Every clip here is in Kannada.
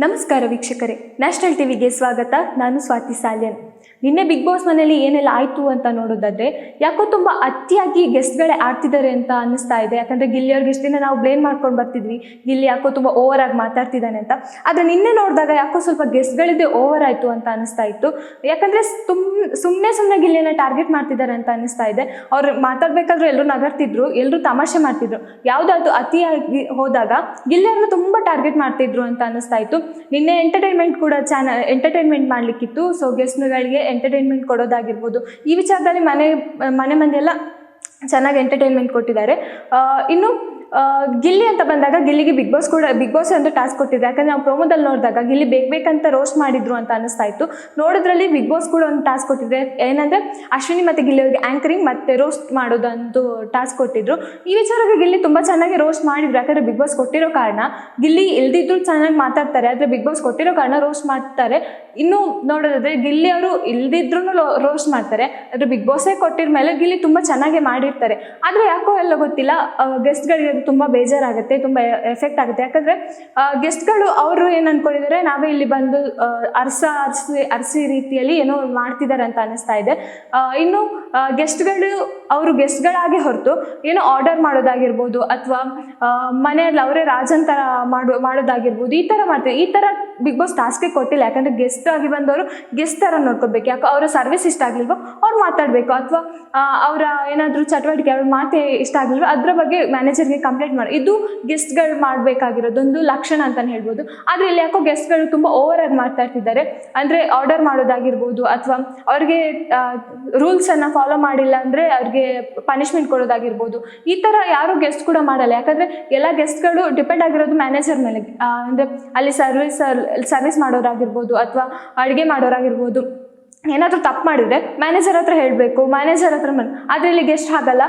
ನಮಸ್ಕಾರ ವೀಕ್ಷಕರೇ. ನ್ಯಾಷನಲ್ ಟಿವಿಗೆ ಸ್ವಾಗತ. ನಾನು ಸ್ವಾತಿ ಸಾಲ್ಯನ್. ನಿನ್ನೆ ಬಿಗ್ ಬಾಸ್ ಮನೆಯಲ್ಲಿ ಏನೆಲ್ಲ ಆಯಿತು ಅಂತ ನೋಡೋದಾದ್ರೆ, ಯಾಕೋ ತುಂಬ ಅತಿಯಾಗಿ ಗೆಸ್ಟ್ಗಳೇ ಆಡ್ತಿದ್ದಾರೆ ಅಂತ ಅನ್ನಿಸ್ತಾ ಇದೆ. ಯಾಕಂದರೆ ಗಿಲ್ಲಿಯವ್ರಿಗೆ ಇಷ್ಟು ದಿನ ನಾವು ಬ್ಲೇಮ್ ಮಾಡ್ಕೊಂಡು ಬರ್ತಿದ್ವಿ. ಗಿಲ್ಲಿ ಯಾಕೋ ತುಂಬ ಓವರ್ ಆಗಿ ಮಾತಾಡ್ತಿದ್ದಾನೆ ಅಂತ. ಆದರೆ ನಿನ್ನೆ ನೋಡಿದಾಗ ಯಾಕೋ ಸ್ವಲ್ಪ ಗೆಸ್ಟ್ಗಳಿದ್ದೆ ಓವರ್ ಆಯಿತು ಅಂತ ಅನ್ನಿಸ್ತಾ ಇತ್ತು. ಯಾಕಂದರೆ ತುಮ್ ಸುಮ್ಮನೆ ಸುಮ್ಮನೆ ಗಿಲ್ಲಿನ ಟಾರ್ಗೆಟ್ ಮಾಡ್ತಿದ್ದಾರೆ ಅಂತ ಅನ್ನಿಸ್ತಾ ಇದೆ. ಅವ್ರು ಮಾತಾಡಬೇಕಾದ್ರೂ ಎಲ್ಲರೂ ನಗರ್ತಿದ್ರು ಎಲ್ಲರೂ ತಮಾಷೆ ಮಾಡ್ತಿದ್ರು. ಯಾವುದಾದ್ರು ಅತಿಯಾಗಿ ಹೋದಾಗ ಗಿಲ್ಲಿಯವ್ರನ್ನ ತುಂಬ ಟಾರ್ಗೆಟ್ ಮಾಡ್ತಿದ್ರು ಅಂತ ಅನ್ನಿಸ್ತಾ ಇತ್ತು. ನಿನ್ನೆ ಎಂಟರ್ಟೈನ್ಮೆಂಟ್ ಕೂಡ ಚಾನಲ್ ಎಂಟರ್ಟೈನ್ಮೆಂಟ್ ಮಾಡಲಿಕ್ಕಿತ್ತು. ಸೊ ಗೆಸ್ಟ್ಗಳಿಗೆ ಎಂಟರ್ಟೈನ್ಮೆಂಟ್ ಕೊಡೋದಾಗಿರ್ಬೋದು. ಈ ವಿಚಾರದಲ್ಲಿ ಮನೆ ಮನೆ ಮಂದಿಯೆಲ್ಲ ಚೆನ್ನಾಗಿ ಎಂಟರ್ಟೈನ್ಮೆಂಟ್ ಕೊಟ್ಟಿದ್ದಾರೆ. ಇನ್ನು ಗಿಲ್ಲಿ ಅಂತ ಬಂದಾಗ ಗಿಲ್ಲಿಗೆ ಬಿಗ್ ಬಾಸ್ ಕೂಡ ಬಿಗ್ ಬಾಸ್ ಅಂತ ಟಾಸ್ಕ್ ಕೊಟ್ಟಿದೆ ಯಾಕಂದ್ರೆ ನಾವು ಪ್ರೋಮೋದಲ್ಲಿ ನೋಡಿದಾಗ ಗಿಲ್ಲಿ ಬೇಕು ಬೇಕಂತ ರೋಸ್ಟ್ ಮಾಡಿದ್ರು ಅಂತ ಅನಿಸ್ತಾ ಇತ್ತು. ನೋಡಿದ್ರಲ್ಲಿ ಬಿಗ್ ಬಾಸ್ ಕೂಡ ಒಂದು ಟಾಸ್ಕ್ ಕೊಟ್ಟಿದೆ ಏನಂದ್ರೆ ಅಶ್ವಿನಿ ಮತ್ತು ಗಿಲ್ಲಿ ಅವರಿಗೆ ಆ್ಯಂಕರಿಂಗ್ ಮತ್ತು ರೋಸ್ಟ್ ಮಾಡೋದಂತೂ ಟಾಸ್ಕ್ ಕೊಟ್ಟಿದ್ರು. ಈ ವಿಚಾರಕ್ಕೆ ಗಿಲ್ಲಿ ತುಂಬ ಚೆನ್ನಾಗಿ ರೋಸ್ಟ್ ಮಾಡಿದ್ರು. ಯಾಕಂದರೆ ಬಿಗ್ ಬಾಸ್ ಕೊಟ್ಟಿರೋ ಕಾರಣ ಗಿಲ್ಲಿ ಇಲ್ದಿದ್ರು ಚೆನ್ನಾಗಿ ಮಾತಾಡ್ತಾರೆ. ಆದರೆ ಬಿಗ್ ಬಾಸ್ ಕೊಟ್ಟಿರೋ ಕಾರಣ ರೋಸ್ಟ್ ಮಾಡ್ತಾರೆ. ಇನ್ನು ನೋಡೋದಾದ್ರೆ ಗಿಲ್ಲಿ ಅವರು ಇಲ್ದಿದ್ರು ರೋಸ್ಟ್ ಮಾಡ್ತಾರೆ. ಆದರೆ ಬಿಗ್ ಬಾಸೇ ಕೊಟ್ಟಿರ ಮೇಲೆ ಗಿಲ್ಲಿ ತುಂಬ ಚೆನ್ನಾಗಿ ಮಾಡಿರ್ತಾರೆ. ಆದರೆ ಯಾಕೋ ಎಲ್ಲ ಗೊತ್ತಿಲ್ಲ ಗೆಸ್ಟ್ಗಳಿಗೆ ಅದು ತುಂಬ ಬೇಜಾರಾಗುತ್ತೆ, ತುಂಬ ಎಫೆಕ್ಟ್ ಆಗುತ್ತೆ. ಯಾಕಂದರೆ ಗೆಸ್ಟ್ಗಳು ಅವರು ಏನು ಅಂದ್ಕೊಂಡಿದ್ದಾರೆ ನಾವೇ ಇಲ್ಲಿ ಬಂದು ಅರ್ಸ ಅರ್ಸಿ ಅರ್ಸಿ ರೀತಿಯಲ್ಲಿ ಏನೋ ಮಾಡ್ತಿದ್ದಾರೆ ಅಂತ ಅನಿಸ್ತಾ ಇದೆ. ಇನ್ನು ಗೆಸ್ಟ್ಗಳು ಅವರು ಗೆಸ್ಟ್ಗಳಾಗಿ ಹೊರತು ಏನೋ ಆರ್ಡರ್ ಮಾಡೋದಾಗಿರ್ಬೋದು ಅಥವಾ ಮನೆಯಲ್ಲಿ ಅವರೇ ರಾಜನ್ ಥರ ಮಾಡೋ, ಮಾಡೋದಾಗಿರ್ಬೋದು, ಈ ಥರ ಮಾಡ್ತಾರೆ ಈ ಥರ ಬಿಗ್ ಬಾಸ್ ಟಾಸ್ಕೇ ಕೊಟ್ಟಿಲ್ಲ. ಯಾಕಂದರೆ ಗೆಸ್ಟ್ ಆಗಿ ಬಂದವರು ಗೆಸ್ಟ್ ಥರ ನೋಡ್ಕೋಬೇಕು ಯಾಕೆ ಅವರ ಸರ್ವಿಸ್ ಇಷ್ಟ ಆಗಿಲ್ವೋ ಅವ್ರು ಮಾತಾಡಬೇಕು. ಅಥವಾ ಅವರ ಏನಾದರೂ ಚಟುವಟಿಕೆ, ಅವ್ರ ಮಾತೇ ಇಷ್ಟ ಆಗಲಿಲ್ವೋ ಅದರ ಬಗ್ಗೆ ಮ್ಯಾನೇಜರ್ಗೆ ಕಂಪ್ಲೇಂಟ್ ಮಾಡಿ. ಇದು ಗೆಸ್ಟ್ಗಳು ಮಾಡಬೇಕಾಗಿರೋದೊಂದು ಲಕ್ಷಣ ಅಂತಲೇ ಹೇಳ್ಬೋದು. ಆದರೆ ಇಲ್ಲಿ ಯಾಕೋ ಗೆಸ್ಟ್ಗಳು ತುಂಬ ಓವರ್ ಆಗಿ ಮಾತಾಡ್ತಿದ್ದಾರೆ ಅಂದರೆ ಆರ್ಡರ್ ಮಾಡೋದಾಗಿರ್ಬೋದು ಅಥವಾ ಅವ್ರಿಗೆ ರೂಲ್ಸನ್ನು ಫಾಲೋ ಮಾಡಿಲ್ಲ ಅಂದರೆ ಅವ್ರಿಗೆ ಪನಿಷ್ಮೆಂಟ್ ಕೊಡೋದಾಗಿರ್ಬೋದು. ಈ ಥರ ಯಾರು ಗೆಸ್ಟ್ ಕೂಡ ಮಾಡಲ್ಲ. ಯಾಕಂದರೆ ಎಲ್ಲ ಗೆಸ್ಟ್ಗಳು ಡಿಪೆಂಡ್ ಆಗಿರೋದು ಮ್ಯಾನೇಜರ್ ಮೇಲೆ. ಅಂದರೆ ಅಲ್ಲಿ ಸರ್ವಿಸ್ ಸರ್ವಿಸ್ ಮಾಡೋರಾಗಿರ್ಬೋದು ಅಥವಾ ಅಡುಗೆ ಮಾಡೋರಾಗಿರ್ಬೋದು. ಏನಾದರೂ ತಪ್ಪು ಮಾಡಿದರೆ ಮ್ಯಾನೇಜರ್ ಹತ್ರ ಹೇಳಬೇಕು ಮ್ಯಾನೇಜರ್ ಹತ್ರ ಮನ್ ಆದರೆ ಇಲ್ಲಿ ಗೆಸ್ಟ್ ಹಾಗಲ್ಲ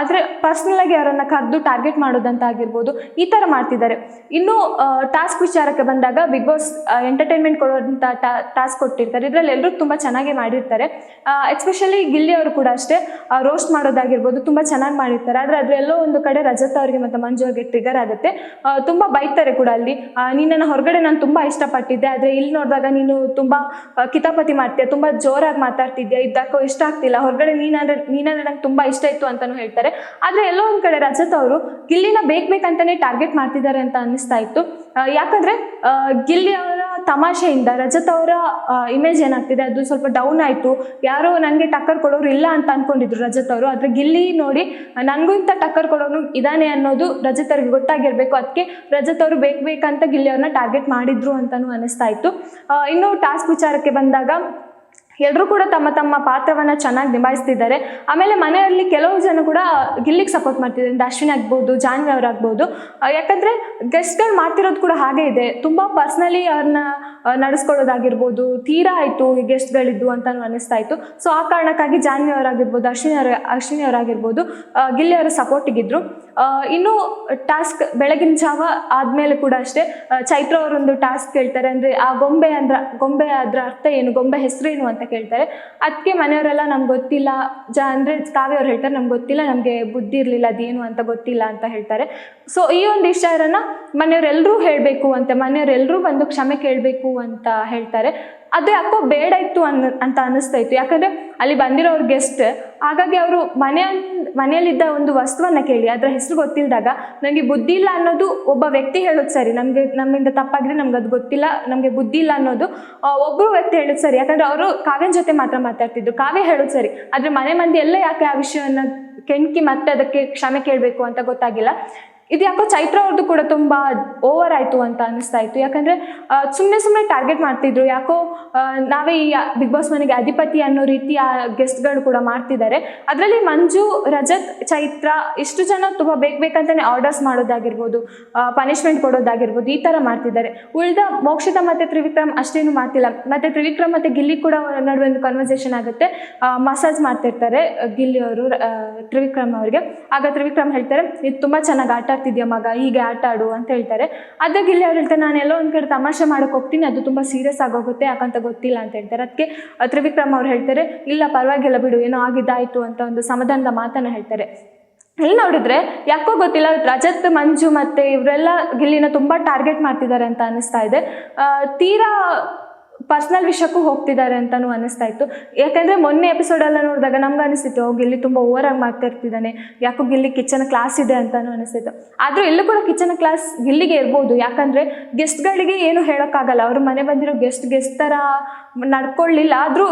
ಆದರೆ ಪರ್ಸ್ನಲಾಗಿ ಅವರನ್ನು ಕರೆದು ಟಾರ್ಗೆಟ್ ಮಾಡೋದಂತ ಆಗಿರ್ಬೋದು ಈ ಥರ ಮಾಡ್ತಿದ್ದಾರೆ. ಇನ್ನು ಟಾಸ್ಕ್ ವಿಚಾರಕ್ಕೆ ಬಂದಾಗ ಬಿಗ್ ಬಾಸ್ ಎಂಟರ್ಟೈನ್ಮೆಂಟ್ ಕೊಡುವಂಥ ಟಾಸ್ಕ್ ಕೊಟ್ಟಿರ್ತಾರೆ. ಇದರಲ್ಲಿ ಎಲ್ಲರೂ ತುಂಬ ಚೆನ್ನಾಗಿ ಮಾಡಿರ್ತಾರೆ. ಎಸ್ಪೆಷಲಿ ಗಿಲ್ಲಿ ಅವರು ಕೂಡ ಅಷ್ಟೇ ರೋಸ್ಟ್ ಮಾಡೋದಾಗಿರ್ಬೋದು ತುಂಬ ಚೆನ್ನಾಗಿ ಮಾಡಿರ್ತಾರೆ. ಆದರೆ ಅದರೆಲ್ಲೋ ಒಂದು ಕಡೆ ರಜತ್ ಅವರಿಗೆ ಮತ್ತು ಮಂಜು ಅವರಿಗೆ ಟ್ರಿಗರ್ ಆಗುತ್ತೆ. ತುಂಬ ಬೈತಾರೆ ಕೂಡ ಅಲ್ಲಿ. ನಿನ್ನನ್ನು ಹೊರಗಡೆ ನಾನು ತುಂಬ ಇಷ್ಟಪಟ್ಟಿದ್ದೆ, ಆದರೆ ಇಲ್ಲಿ ನೋಡಿದಾಗ ನೀನು ತುಂಬ ಕಿತಾಪತಿ ಮಾಡ್ತೀಯ, ತುಂಬ ಜೋರಾಗಿ ಮಾತಾಡ್ತಿದ್ಯಾ ಇದ್ದಾಕೋ ಇಷ್ಟ ಆಗ್ತಿಲ್ಲ. ಹೊರಗಡೆ ನೀನಂದ್ರೆ ನೀನಂದ್ರೆ ನಂಗೆ ತುಂಬ ಇಷ್ಟ ಇತ್ತು ಅಂತಲೂ ಹೇಳ್ತಾರೆ. ಆದ್ರೆ ಎಲ್ಲೋ ಒಂದ್ ಕಡೆ ರಜತ್ ಅವರು ಗಿಲ್ಲಿನ ಬೇಕು ಬೇಕಂತಾನೆ ಟಾರ್ಗೆಟ್ ಮಾಡ್ತಿದ್ದಾರೆ ಅಂತ ಅನ್ನಿಸ್ತಾ ಇತ್ತು. ಯಾಕಂದ್ರೆ ಗಿಲ್ಲಿ ಅವರ ತಮಾಷೆಯಿಂದ ರಜತ್ ಅವರ ಇಮೇಜ್ ಏನಾಗ್ತಿದೆ, ಅದು ಸ್ವಲ್ಪ ಡೌನ್ ಆಯಿತು. ಯಾರೋ ನನಗೆ ಟಕ್ಕರ್ ಕೊಡೋರು ಇಲ್ಲ ಅಂತ ಅನ್ಕೊಂಡಿದ್ರು ರಜತ್ ಅವರು. ಆದ್ರೆ ಗಿಲ್ಲಿ ನೋಡಿ ನನಗೂ ಇಂಥ ಟಕ್ಕರ್ ಕೊಡೋನು ಇದಾನೆ ಅನ್ನೋದು ರಜತ್ ಅವ್ರಿಗೆ ಗೊತ್ತಾಗಿರಬೇಕು. ಅದಕ್ಕೆ ರಜತ್ ಅವರು ಬೇಕು ಬೇಕಂತ ಗಿಲ್ಲಿ ಅವ್ರನ್ನ ಟಾರ್ಗೆಟ್ ಮಾಡಿದ್ರು ಅಂತಾನೂ ಅನ್ನಿಸ್ತಾ ಇತ್ತು. ಇನ್ನು ಟಾಸ್ಕ್ ವಿಚಾರಕ್ಕೆ ಬಂದಾಗ ಎಲ್ಲರೂ ಕೂಡ ತಮ್ಮ ತಮ್ಮ ಪಾತ್ರವನ್ನ ಚೆನ್ನಾಗಿ ನಿಭಾಯಿಸ್ತಿದ್ದಾರೆ. ಆಮೇಲೆ ಮನೆಯಲ್ಲಿ ಕೆಲವು ಜನ ಕೂಡ ಗಿಲ್ಲಿಗೆ ಸಪೋರ್ಟ್ ಮಾಡ್ತಿದ್ದಾರೆ. ಅಶ್ವಿನಿ ಆಗ್ಬೋದು, ಜಾನ್ವಿ ಅವರಾಗ್ಬೋದು. ಯಾಕಂದ್ರೆ ಗೆಸ್ಟ್ಗಳು ಮಾಡ್ತಿರೋದು ಕೂಡ ಹಾಗೆ ಇದೆ. ತುಂಬಾ ಪರ್ಸ್ನಲಿ ಅವ್ರನ್ನ ನಡೆಸ್ಕೊಳ್ಳೋದಾಗಿರ್ಬೋದು. ತೀರಾ ಆಯಿತು ಈ ಗೆಸ್ಟ್ಗಳಿದ್ದು ಅಂತ ಅನಿಸ್ತಾ ಇತ್ತು. ಸೊ ಆ ಕಾರಣಕ್ಕಾಗಿ ಜಾನ್ವಿ ಅವರಾಗಿರ್ಬೋದು, ಅಶ್ವಿನಿ ಅವರ, ಅಶ್ವಿನಿ ಅವರಾಗಿರ್ಬೋದು ಗಿಲ್ಲಿ ಅವರ ಸಪೋರ್ಟಿಗಿದ್ರು ಇನ್ನು ಟಾಸ್ಕ್ ಬೆಳಗಿನ ಜಾವ ಆದಮೇಲೆ ಕೂಡ ಅಷ್ಟೇ ಚೈತ್ರ ಅವರೊಂದು ಟಾಸ್ಕ್ ಹೇಳ್ತಾರೆ ಅಂದ್ರೆ ಆ ಗೊಂಬೆ ಅಂದ್ರ, ಗೊಂಬೆ ಅದ್ರ ಅರ್ಥ ಏನು? ಗೊಂಬೆ ಹೆಸರು ಏನು ಅಂತ ಕೇಳ್ತಾರೆ. ಅದಕ್ಕೆ ಮನೆಯವರೆಲ್ಲ ನಮ್ಗೆ ಗೊತ್ತಿಲ್ಲ. ಜ ಅಂದರೆ ಕಾವ್ಯ ಅವ್ರು ಹೇಳ್ತಾರೆ, ನಮ್ಗೆ ಗೊತ್ತಿಲ್ಲ, ನಮಗೆ ಬುದ್ಧಿ ಇರಲಿಲ್ಲ ಅದೇನು ಅಂತ ಗೊತ್ತಿಲ್ಲ ಅಂತ ಹೇಳ್ತಾರೆ. ಸೊ ಈ ಒಂದು ವಿಚಾರನ ಮನೆಯವರೆಲ್ಲರೂ ಹೇಳಬೇಕು ಅಂತ ಮನೆಯವರೆಲ್ಲರೂ ಬಂದು ಕ್ಷಮೆ ಕೇಳಬೇಕು ಅಂತ ಹೇಳ್ತಾರೆ. ಅದು ಯಾಕೋ ಬೇಡ ಇತ್ತು ಅನ್, ಅಂತ ಅನ್ನಿಸ್ತಾ ಇತ್ತು. ಯಾಕಂದರೆ ಅಲ್ಲಿ ಬಂದಿರೋರು ಗೆಸ್ಟ್ ಹಾಗಾಗಿ ಅವರು ಮನೆ ಮನೆಯಲ್ಲಿದ್ದ ಒಂದು ವಸ್ತುವನ್ನು ಕೇಳಿ, ಅದರ ಹೆಸರು ಗೊತ್ತಿಲ್ಲದಾಗ ನನಗೆ ಬುದ್ಧಿ ಇಲ್ಲ ಅನ್ನೋದು ಒಬ್ಬ ವ್ಯಕ್ತಿ ಹೇಳೋದು ಸರಿ. ನಮಗೆ, ನಮ್ಮಿಂದ ತಪ್ಪಾಗಿದ್ರೆ ನಮ್ಗೆ ಅದು ಗೊತ್ತಿಲ್ಲ, ನಮಗೆ ಬುದ್ಧಿ ಇಲ್ಲ ಅನ್ನೋದು ಒಬ್ಬರು ವ್ಯಕ್ತಿ ಹೇಳೋದು ಸರಿ. ಯಾಕಂದರೆ ಅವರು ಕಾವ್ಯನ ಜೊತೆ ಮಾತ್ರ ಮಾತಾಡ್ತಿದ್ರು. ಕಾವ್ಯ ಹೇಳೋದು ಸರಿ. ಆದರೆ ಮನೆ ಮಂದಿ ಎಲ್ಲ ಯಾಕೆ ಆ ವಿಷಯವನ್ನು ಕೆಣಕಿ ಮತ್ತೆ ಅದಕ್ಕೆ ಕ್ಷಮೆ ಕೇಳಬೇಕು ಅಂತ ಗೊತ್ತಾಗಿಲ್ಲ. ಇದು ಯಾಕೋ ಚೈತ್ರ ಅವ್ರದ್ದು ಕೂಡ ತುಂಬ ಓವರ್ ಆಯಿತು ಅಂತ ಅನಿಸ್ತಾ ಇತ್ತು. ಯಾಕಂದರೆ ಸುಮ್ಮನೆ ಸುಮ್ಮನೆ ಟಾರ್ಗೆಟ್ ಮಾಡ್ತಿದ್ರು. ಯಾಕೋ ನಾವೇ ಈ ಬಿಗ್ ಬಾಸ್ ಮನೆಗೆ ಅಧಿಪತಿ ಅನ್ನೋ ರೀತಿಯ ಗೆಸ್ಟ್ಗಳು ಕೂಡ ಮಾಡ್ತಿದ್ದಾರೆ. ಅದರಲ್ಲಿ ಮಂಜು, ರಜತ್, ಚೈತ್ರ ಇಷ್ಟು ಜನ ತುಂಬ ಬೇಕು ಬೇಕಂತಾನೆ ಆರ್ಡರ್ಸ್ ಮಾಡೋದಾಗಿರ್ಬೋದು ಪನಿಷ್ಮೆಂಟ್ ಕೊಡೋದಾಗಿರ್ಬೋದು ಈ ಥರ ಮಾಡ್ತಿದ್ದಾರೆ. ಉಳಿದ ಮೋಕ್ಷಿತ ಮತ್ತು ತ್ರಿವಿಕ್ರಮ್ ಅಷ್ಟೇನು ಮಾಡ್ತಿಲ್ಲ. ಮತ್ತು ತ್ರಿವಿಕ್ರಮ್ ಮತ್ತು ಗಿಲ್ಲಿ ಕೂಡ ನಡುವೆ ಒಂದು ಕನ್ವರ್ಸೇಷನ್ ಆಗುತ್ತೆ. ಮಸಾಜ್ ಮಾಡ್ತಿರ್ತಾರೆ ಗಿಲ್ಲಿ ಅವರು ತ್ರಿವಿಕ್ರಮ್ ಅವರಿಗೆ. ಆಗ ತ್ರಿವಿಕ್ರಮ್ ಹೇಳ್ತಾರೆ ಇದು ತುಂಬ ಚೆನ್ನಾಗಿ ಆಟ ಆಡ್ತಿದ್ಯಾ ಮಗ? ಹೀಗೆ ಆಟ ಆಡು ಅಂತ ಹೇಳ್ತಾರೆ. ಅದಕ್ಕೆ ಇಲ್ಲಿ ಅವ್ರು ಹೇಳ್ತಾರೆ, ನಾನು ಎಲ್ಲೋ ಒಂದು ಕಡೆ ತಮಾಷೆ ಮಾಡೋಕೆ ಹೋಗ್ತೀನಿ, ಅದು ತುಂಬ ಸೀರಿಯಸ್ ಆಗೋಗುತ್ತೆ, ಯಾಕಂತ ಗೊತ್ತಿಲ್ಲ ಅಂತ ಹೇಳ್ತಾರೆ. ಅದಕ್ಕೆ ತ್ರಿವಿಕ್ರಮ್ ಅವ್ರು ಹೇಳ್ತಾರೆ, ಇಲ್ಲ, ಪರವಾಗಿಲ್ಲ ಬಿಡು, ಏನೋ ಆಗಿದ್ದಾಯಿತು ಅಂತ ಒಂದು ಸಮಾಧಾನದ ಮಾತನ್ನು ಹೇಳ್ತಾರೆ. ಇಲ್ಲಿ ನೋಡಿದ್ರೆ, ಯಾಕೋ ಗೊತ್ತಿಲ್ಲ, ರಜತ್, ಮಂಜು ಮತ್ತೆ ಇವರೆಲ್ಲ ಗಿಲ್ಲಿನ ತುಂಬಾ ಟಾರ್ಗೆಟ್ ಮಾಡ್ತಿದ್ದಾರೆ ಅಂತ ಅನಿಸ್ತಾ ಇದೆ. ತೀರಾ ಪರ್ಸ್ನಲ್ ವಿಷಯಕ್ಕೂ ಹೋಗ್ತಿದ್ದಾರೆ ಅಂತಲೂ ಅನಿಸ್ತಾ ಇತ್ತು. ಯಾಕಂದ್ರೆ ಮೊನ್ನೆ ಎಪಿಸೋಡ್ ಎಲ್ಲ ನೋಡಿದಾಗ ನಮ್ಗೆ ಅನಿಸ್ತಿತ್ತು ಇಲ್ಲಿ ತುಂಬಾ ಓವರ್ ಆಗಿ ಮಾಡ್ತಾ ಇರ್ತಿದ್ದಾನೆ, ಯಾಕೋ ಗಿಲ್ಲಿ ಕಿಚನ್ ಕ್ಲಾಸ್ ಇದೆ ಅಂತಲೂ ಅನಿಸ್ತಿತ್ತು ಆದ್ರೂ ಎಲ್ಲೂ ಕೂಡ ಕಿಚನ್ ಕ್ಲಾಸ್ ಗಿಲ್ಲಿಗೆ ಇರ್ಬೋದು, ಯಾಕಂದ್ರೆ ಗೆಸ್ಟ್ಗಳಿಗೆ ಏನು ಹೇಳೋಕ್ಕಾಗಲ್ಲ, ಅವ್ರ ಮನೆ ಬಂದಿರೋ ಗೆಸ್ಟ್ ಗೆಸ್ಟ್ ಥರ ನಡ್ಕೊಳ್ಳಿಲ್ಲ. ಆದರೂ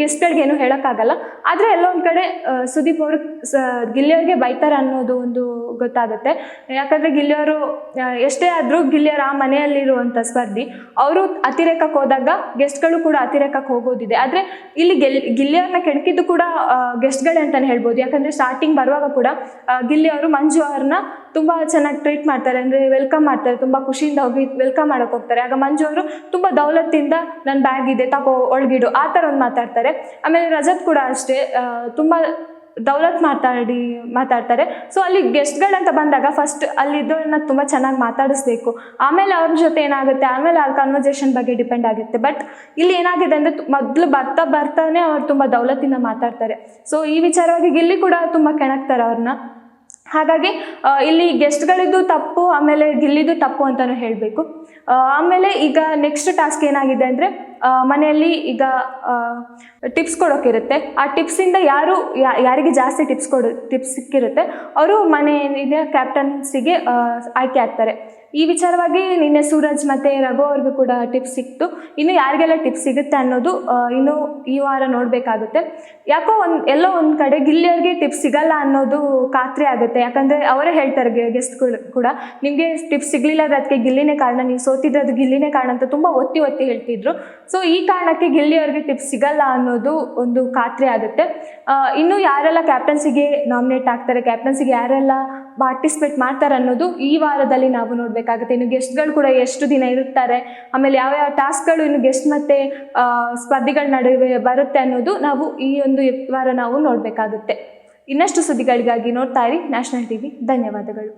ಗೆಸ್ಟ್ಗಳಿಗೆ ಏನು ಹೇಳೋಕ್ಕಾಗಲ್ಲ. ಆದರೆ ಎಲ್ಲೊಂದು ಕಡೆ ಸುದೀಪ್ ಅವರು ಗಿಲ್ಲಿಯವ್ರಿಗೆ ಬೈತಾರೆ ಅನ್ನೋದು ಒಂದು ಗೊತ್ತಾಗುತ್ತೆ. ಯಾಕಂದರೆ ಗಿಲ್ಲಿಯವರು ಎಷ್ಟೇ ಆದರೂ ಗಿಲ್ಲಿಯರ ಆ ಮನೆಯಲ್ಲಿರುವಂಥ ಸ್ಪರ್ಧಿ, ಅವರು ಅತಿರೇಕಕ್ಕೆ ಹೋದಾಗ ಗೆಸ್ಟ್ಗಳು ಕೂಡ ಅತಿರೇಕಕ್ಕೆ ಹೋಗೋದಿದೆ. ಆದರೆ ಇಲ್ಲಿ ಗೆಲ್, ಗಿಲ್ಲಿಯವ್ರನ್ನ ಕೆಣಕಿದ್ದು ಕೂಡ ಗೆಸ್ಟ್ಗಳೇ ಅಂತಲೇ ಹೇಳ್ಬೋದು. ಯಾಕಂದರೆ ಸ್ಟಾರ್ಟಿಂಗ್ ಬರುವಾಗ ಕೂಡ ಗಿಲ್ಲಿಯವರು ಗಿಲ್ಲಿ ಮಂಜು ಅವ್ರನ್ನ ತುಂಬ ಚೆನ್ನಾಗಿ ಟ್ರೀಟ್ ಮಾಡ್ತಾರೆ, ಅಂದರೆ ವೆಲ್ಕಮ್ ಮಾಡ್ತಾರೆ, ತುಂಬ ಖುಷಿಯಿಂದ ಹೋಗಿ ವೆಲ್ಕಮ್ ಮಾಡೋಕೆ ಹೋಗ್ತಾರೆ. ಆಗ ಮಂಜು ಅವರು ತುಂಬ ದೌಲತ್ತಿಂದ ನನ್ನ ಬ್ಯಾಗ್ ಇದೆ, ತಗೋ, ಒಳಗಿಡು, ಆ ಥರ ಒಂದು ಮಾತಾಡ್ತಾರೆ. ಆಮೇಲೆ ರಜತ್ ಕೂಡ ಅಷ್ಟೇ ತುಂಬ ದೌಲತ್ ಮಾತಾಡಿ, ಮಾತಾಡ್ತಾರೆ. ಸೊ ಅಲ್ಲಿ ಗೆಸ್ಟ್ಗಳಂತ ಬಂದಾಗ ಫಸ್ಟ್ ಅಲ್ಲಿದ್ದವ್ರನ್ನ ತುಂಬ ಚೆನ್ನಾಗಿ ಮಾತಾಡಿಸ್ಬೇಕು. ಆಮೇಲೆ ಅವ್ರ ಜೊತೆ ಏನಾಗುತ್ತೆ? ಆಮೇಲೆ ಅವ್ರ ಕನ್ವರ್ಸೇಷನ್ ಬಗ್ಗೆ ಡಿಪೆಂಡ್ ಆಗುತ್ತೆ. ಬಟ್ ಇಲ್ಲಿ ಏನಾಗಿದೆ ಅಂದರೆ ಮೊದಲು ಬರ್ತಾ ಬರ್ತಾನೆ ಅವ್ರು ತುಂಬ ದೌಲತ್ತಿಂದ ಮಾತಾಡ್ತಾರೆ. ಸೊ ಈ ವಿಚಾರವಾಗಿ ಇಲ್ಲಿ ಕೂಡ ತುಂಬ ಕೆಣಕ್ತಾರೆ ಅವ್ರನ್ನ. ಹಾಗಾಗಿ ಇಲ್ಲಿ ಗೆಸ್ಟ್ಗಳಿದ್ದು ತಪ್ಪು, ಆಮೇಲೆ ಗಿಲ್ಲಿದು ತಪ್ಪು ಅಂತಲೂ ಹೇಳಬೇಕು. ಆಮೇಲೆ ಈಗ ನೆಕ್ಸ್ಟ್ ಟಾಸ್ಕ್ ಏನಾಗಿದೆ ಅಂದರೆ ಮನೆಯಲ್ಲಿ ಈಗ ಟಿಪ್ಸ್ ಕೊಡೋಕ್ಕಿರುತ್ತೆ ಆ ಟಿಪ್ಸಿಂದ ಯಾರು ಯಾರಿಗೆ ಜಾಸ್ತಿ ಟಿಪ್ಸ್ ಕೊಡೋ ಟಿಪ್ಸ್ ಸಿಕ್ಕಿರುತ್ತೆ, ಅವರು ಮನೆಯಿಂದ ಕ್ಯಾಪ್ಟನ್ಸಿಗೆ ಆಯ್ಕೆ ಆಗ್ತಾರೆ. ಈ ವಿಚಾರವಾಗಿ ನಿನ್ನೆ ಸೂರಜ್ ಮತ್ತು ರಘು ಅವ್ರಿಗೂ ಕೂಡ ಟಿಪ್ಸ್ ಸಿಕ್ತು. ಇನ್ನು ಯಾರಿಗೆಲ್ಲ ಟಿಪ್ಸ್ ಸಿಗುತ್ತೆ ಅನ್ನೋದು ಇನ್ನು ಈ ವಾರ ನೋಡಬೇಕಾಗುತ್ತೆ. ಯಾಕೋ ಒಂದು, ಎಲ್ಲೋ ಒಂದು ಕಡೆ ಗಿಲ್ಲಿಯವ್ರಿಗೆ ಟಿಪ್ಸ್ ಸಿಗಲ್ಲ ಅನ್ನೋದು ಖಾತ್ರಿ ಆಗುತ್ತೆ. ಯಾಕಂದರೆ ಅವರೇ ಹೇಳ್ತಾರೆ ಗೆಸ್ಟ್ಗಳು ಕೂಡ, ನಿಮಗೆ ಟಿಪ್ಸ್ ಸಿಗಲಿಲ್ಲ ಅದಕ್ಕೆ ಗಿಲ್ಲಿನೇ ಕಾರಣ, ನೀವು ಸೋತಿದ್ರೆ ಅದು ಗಿಲ್ಲಿನೇ ಕಾರಣ ಅಂತ ತುಂಬ ಒತ್ತಿ ಒತ್ತಿ ಹೇಳ್ತಿದ್ರು. ಸೊ ಈ ಕಾರಣಕ್ಕೆ ಗಿಲ್ಲಿಯವ್ರಿಗೆ ಟಿಪ್ಸ್ ಸಿಗಲ್ಲ ಅನ್ನೋದು ಒಂದು ಖಾತ್ರಿ ಆಗುತ್ತೆ. ಇನ್ನು ಯಾರೆಲ್ಲ ಕ್ಯಾಪ್ಟನ್ಸಿಗೆ ನಾಮಿನೇಟ್ ಆಗ್ತಾರೆ ಕ್ಯಾಪ್ಟನ್ಸಿಗೆ ಯಾರೆಲ್ಲ ಪಾರ್ಟಿಸಿಪೇಟ್ ಮಾಡ್ತಾರೆ ಅನ್ನೋದು ಈ ವಾರದಲ್ಲಿ ನಾವು ನೋಡಬೇಕಾಗುತ್ತೆ. ಇನ್ನು ಗೆಸ್ಟ್ಗಳು ಕೂಡ ಎಷ್ಟು ದಿನ ಇರುತ್ತಾರೆ, ಆಮೇಲೆ ಯಾವ ಯಾವ ಟಾಸ್ಕ್ಗಳು ಇನ್ನು ಗೆಸ್ಟ್ ಮತ್ತು ಸ್ಪರ್ಧಿಗಳ ನಡುವೆ ಬರುತ್ತೆ ಅನ್ನೋದು ನಾವು ಈ ಒಂದು ವಾರ ನಾವು ನೋಡಬೇಕಾಗುತ್ತೆ. ಇನ್ನಷ್ಟು ಸುದ್ದಿಗಳಿಗಾಗಿ ನೋಡ್ತಾ ಇರಿ ನ್ಯಾಷನಲ್ ಟಿವಿ ಧನ್ಯವಾದಗಳು.